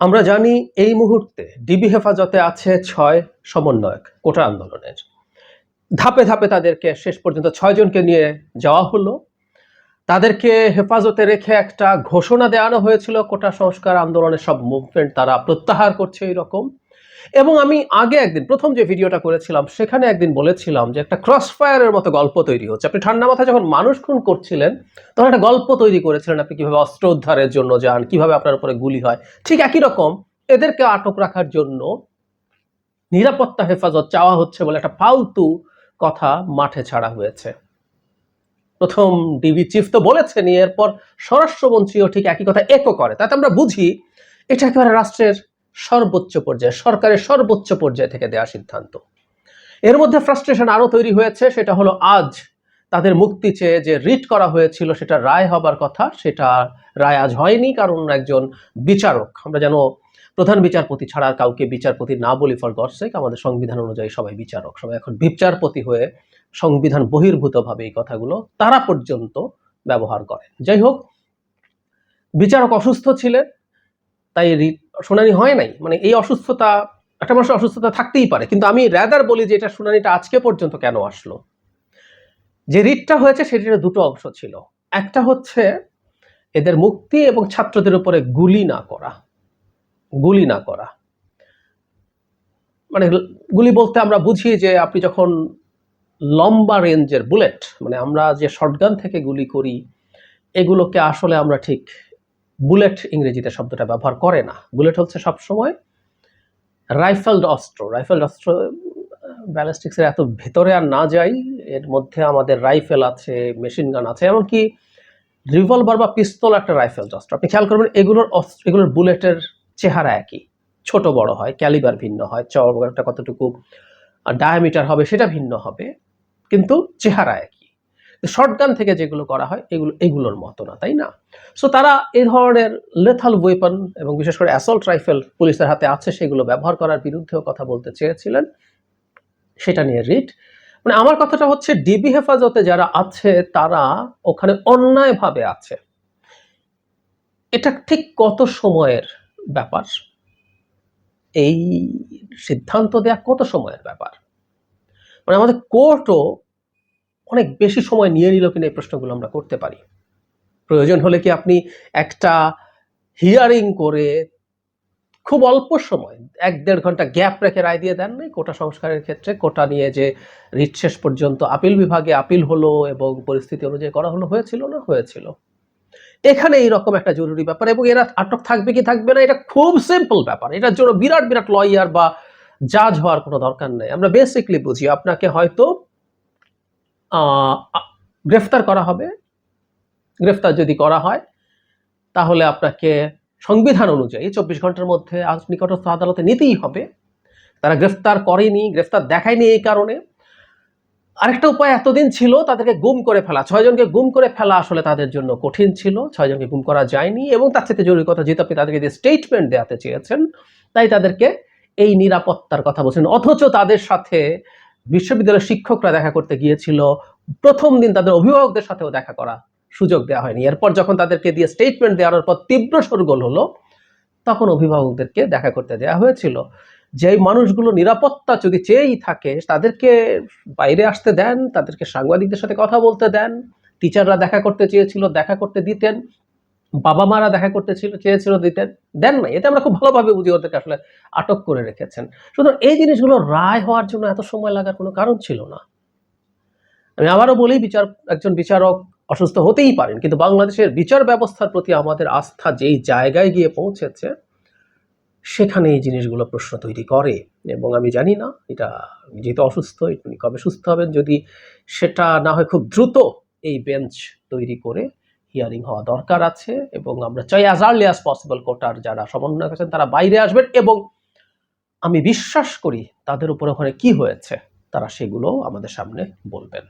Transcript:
আমরা জানি এই মুহূর্তে ডিবি হেফাজতে আছে ছয় সমন্বয়ক কোটা আন্দোলনের। ধাপে ধাপে তাদেরকে শেষ পর্যন্ত ছয়জনকে নিয়ে যাওয়া হলো। তাদেরকে হেফাজতে রেখে একটা ঘোষণা দেওয়ানো হয়েছিল, কোটা সংস্কার আন্দোলনের সব মুভমেন্ট তারা প্রত্যাহার করছে এরকম এবং আমি আগে একদিন, প্রথম যে ভিডিওটা করেছিলাম, সেখানে একদিন বলেছিলাম যে একটা ক্রস ফায়ারের মতো গল্প তৈরি হচ্ছে। আপনি ঠান্ডা মাথায় যখন মানুষ খুন করছিলেন, তখন একটা গল্প তৈরি করেছিলেন আপনি কীভাবে অস্ত্র উদ্ধারের জন্য যান, কীভাবে আপনার উপরে গুলি হয়। ঠিক একই রকম, এদেরকে আটক রাখার জন্য নিরাপত্তা হেফাজত চাওয়া হচ্ছে বলে একটা ফালতু কথা মাঠে ছাড়া হয়েছে। প্রথম ডিবি চিফ তো বলেছেন এরপর স্বরাষ্ট্রমন্ত্রীও ঠিক একই কথা একো করে। তাতে আমরা বুঝি, এটা একেবারে রাষ্ট্রের সর্বোচ্চ পর্যায়ে, সরকারের সর্বোচ্চ পর্যায়ে থেকে দেওয়া সিদ্ধান্ত। এর মধ্যে ফ্রাস্ট্রেশন আরও তৈরি হয়েছে, সেটা হলো আজ তাদের মুক্তি চেয়ে যে রিট করা হয়েছিল, সেটা রায় হবার কথা, সেটা রায় আজ হয়নি, কারণ একজন বিচারক, আমরা যেন প্রধান বিচারপতি ছাড়া কাউকে বিচারপতি না বলি ফর গডসেক আমাদের সংবিধান অনুযায়ী সবাই বিচারক, সবাই এখন বিচারপতি হয়ে সংবিধান বহির্ভূতভাবে এই কথাগুলো তারা পর্যন্ত ব্যবহার করেন যাই হোক, বিচারক অসুস্থ ছিলেন তাই শুনানি হয় নাই। মানে এই অসুস্থতা, একটা মানুষের অসুস্থতা থাকতেই পারে। কিন্তু আমি র্যাদার বলি যে এটা শুনানিটা আজকে পর্যন্ত কেন আসলো? যে রিটটা হয়েছে, সেটির দুটো অংশ ছিল। একটা হচ্ছে, এদের মুক্তি এবং ছাত্রদের উপরে গুলি না করা। গুলি না করা। মানে গুলি বলতে আমরা বুঝি যে আপনি যখন লম্বা রেঞ্জের বুলেট মানে আমরা যে শর্টগান থেকে গুলি করি, এগুলোকে আসলে আমরা ঠিক বুলেট ইংরেজিতে শব্দটা ব্যবহার করে না। বুলেট হচ্ছে সবসময় রাইফেলড অস্ত্র। রাইফেলড অস্ত্র ব্যালিস্টিক্সের এত ভেতরে আর না যাই, এর মধ্যে আমাদের রাইফেল আছে, মেশিন গান আছে, এমনকি রিভলভার বা পিস্তল একটা রাইফেল অস্ত্র। আপনি খেয়াল করবেন, এগুলোর অস্ত্র, এগুলোর বুলেটের চেহারা একই। ছোট বড় হয়, ক্যালিবার ভিন্ন হয় চওড়াটা কতটুকু ডায়ামিটার হবে সেটা ভিন্ন হবে, কিন্তু চেহারা একই। শর্টগান থেকে যেগুলো করা হয়, এগুলো, এগুলোর মতো না, তাই না? সো তারা এই ধরনের লেথাল ওয়েপন এবং বিশেষ করে অ্যাসল্ট রাইফেল পুলিশের হাতে আছে, সেগুলো ব্যবহার করার বিরুদ্ধেও কথা বলতে চেয়েছিলেন। সেটা নিয়ে রিট মানে আমার কথাটা হচ্ছে ডিবি হেফাজতে যারা আছে, তারা ওখানে অন্যায়ভাবে আছে। এটা ঠিক কত সময়ের ব্যাপার? এই সিদ্ধান্ত দেয়া কত সময়ের ব্যাপার? মানে আমাদের কোর্টও অনেক বেশি সময় নিয়ে নিল কিনা এই প্রশ্নগুলো আমরা করতে পারি। প্রয়োজন হলে কি আপনি একটা হিয়ারিং করে খুব অল্প সময়, এক দেড় ঘণ্টা গ্যাপ রেখে রায় দিয়ে দেন নাই, কোটা সংস্কারের ক্ষেত্রে কোটা নিয়ে যে রিট শেষ পর্যন্ত আপিল বিভাগে আপিল হলো এবং পরিস্থিতি অনুযায়ী করা হলো, হয়েছিল না হয়েছিল? এখানে এইরকম একটা জরুরি ব্যাপার এবং এরা আটক থাকবে কি থাকবে না, এটা খুব সিম্পল ব্যাপার। এটার জন্য বিরাট বিরাট লয়ার বা জাজ হওয়ার কোনো দরকার নেই। আমরা বেসিকলি বুঝি, আপনাকে হয়তো গ্রেফতার করা হবে। গ্রেফতার যদি করা হয়, তাহলে আপনাকে সংবিধান অনুযায়ী চব্বিশ ঘণ্টার মধ্যে নিকটস্থ আদালতে নিতেই হবে। তারা গ্রেফতার করেনি, গ্রেফতার দেখায়নি এই কারণে। আরেকটা উপায় এতদিন ছিল, তাদেরকে গুম করে ফেলা। ছয়জনকে গুম করে ফেলা আসলে তাদের জন্য কঠিন ছিল। ছয়জনকে গুম করা যায়নি এবং তার থেকে জরুরি কথা আপনি তাদেরকে যে স্টেটমেন্ট দেওয়াতে চেয়েছেন, তাই তাদেরকে এই নিরাপত্তার কথা বলছেন। অথচ তাদের সাথে বিশ্ববিদ্যালয়ের শিক্ষকরা দেখা করতে গিয়েছিল। প্রথম দিন তাদের অভিভাবকদের সাথেও দেখা করা সুযোগ দেওয়া হয়নি। এরপর যখন তাদেরকে দিয়ে স্টেটমেন্ট দেওয়ার পর তীব্র সরগোল হলো, তখন অভিভাবকদেরকে দেখা করতে দেওয়া হয়েছিল যেই মানুষগুলো নিরাপত্তা যদি চেয়েই থাকে, তাদেরকে বাইরে আসতে দেন, তাদেরকে সাংবাদিকদের সাথে কথা বলতে দেন টিচাররা দেখা করতে চেয়েছিল, দেখা করতে দিতেন বাবা মারা দেখা করতে ছিল চেয়েছিল দিতেন দেন নাই, এটা আমরা খুব ভালোভাবে বুঝি ওদেরকে আসলে আটক করে রেখেছেন। সুতরাং এই জিনিসগুলো রায় হওয়ার জন্য এত সময় লাগার কোনো কারণ ছিল না। আমি আবারও বলি, বিচার, একজন বিচারক অসুস্থ হতেই পারেন, কিন্তু বাংলাদেশের বিচার ব্যবস্থার প্রতি আমাদের আস্থা যেই জায়গায় গিয়ে পৌঁছেছে, সেখানে এই জিনিসগুলো প্রশ্ন তৈরি করে। এবং আমি জানি না, এটা যেহেতু অসুস্থ উনি কবে সুস্থ হবেন, যদি সেটা না হয় খুব দ্রুত এই বেঞ্চ তৈরি করে হিয়ারিং হওয়া দরকার আছে এবং আমরা চাই অ্যাজ আর্লি অ্যাজ পসিবল কোটার যারা সমন্বয় আছেন তারা বাইরে আসবেন এবং আমি বিশ্বাস করি তাদের উপরে ওখানে কি হয়েছে তারা সেগুলো আমাদের সামনে বলবেন।